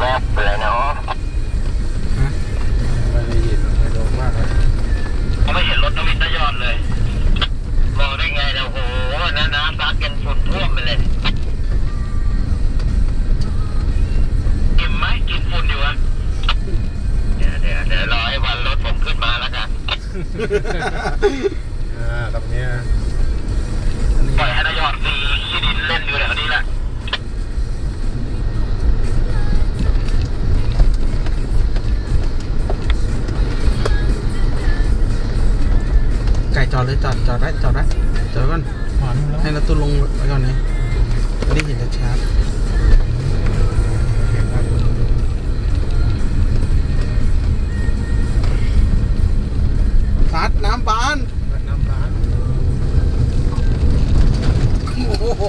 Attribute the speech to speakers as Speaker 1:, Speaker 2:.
Speaker 1: แวบเลยเนาะ
Speaker 2: ไม่ได้ยินไม่โดนมากเลย
Speaker 1: ไม่เห็นรถนวิตทยอดเลยมองได้ไงเราโหน้ำน้ซัดกันฝุ่นท่วมไปเลยกินไหมกินฝุ่นอยู่อะเดี๋ยวเดี๋ยวเดี๋ยวรอให้วันรถผมขึ้นมาแล้วกัน
Speaker 2: อ่าตรงนี้
Speaker 3: จอดเลยจอดจอดได้จอดได้จอดไว้ก่อนหว
Speaker 2: านแล้วใ
Speaker 3: ห้เราตุ้นลงไว้ก่อนนะไม่ได้เห็นชัดๆซัดน้ำบาน
Speaker 2: น้ำร้าน
Speaker 3: โอ้โห